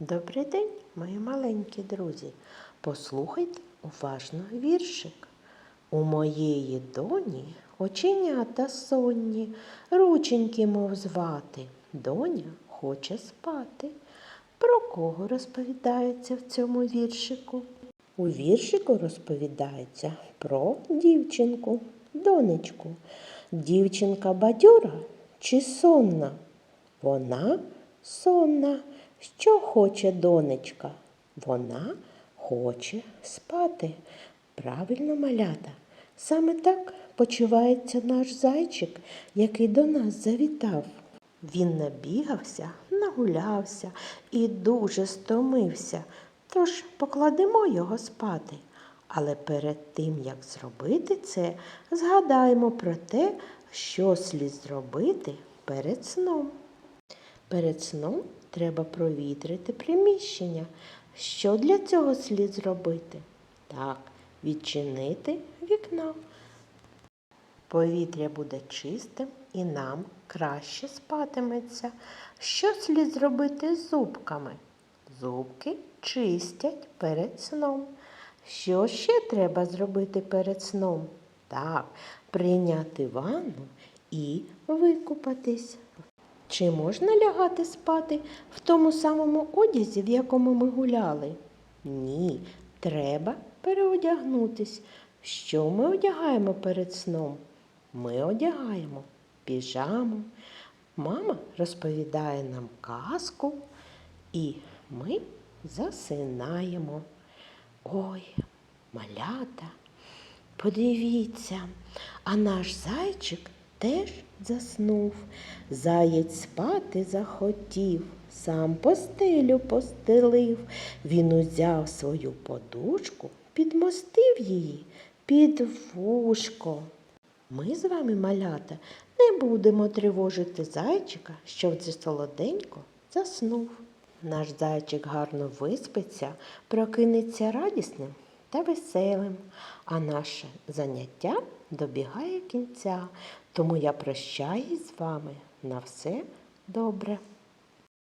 Добрий день, мої маленькі друзі. Послухайте уважно віршик. У моєї доні оченята сонні, рученьки, мов звати. Доня хоче спати. Про кого розповідається в цьому віршику? У віршику розповідається про дівчинку, донечку. Дівчинка бадьора чи сонна? Вона сонна. Що хоче донечка? Вона хоче спати. Правильно малята. Саме так почувається наш зайчик, який до нас завітав. Він набігався, нагулявся і дуже стомився. Тож покладемо його спати. Але перед тим, як зробити це, згадаємо про те, що слід зробити перед сном. Перед сном треба провітрити приміщення. Що для цього слід зробити? Так, відчинити вікно. Повітря буде чистим і нам краще спатиметься. Що слід зробити з зубками? Зубки чистять перед сном. Що ще треба зробити перед сном? Так, прийняти ванну і викупатись. Чи можна лягати спати в тому самому одязі, в якому ми гуляли? Ні, треба переодягнутись. Що ми одягаємо перед сном? Ми одягаємо піжаму. Мама розповідає нам казку, і ми засинаємо. Ой, малята, подивіться, а наш зайчик теж заснув. Заєць спати захотів, сам постелю постелив. Він узяв свою подушку, підмостив її під вушко. Ми з вами, малята, не будемо тривожити зайчика, що вже солоденько заснув. Наш зайчик гарно виспиться, прокинеться радісним та веселим, а наше заняття добігає кінця. Тому я прощаюсь з вами на все добре.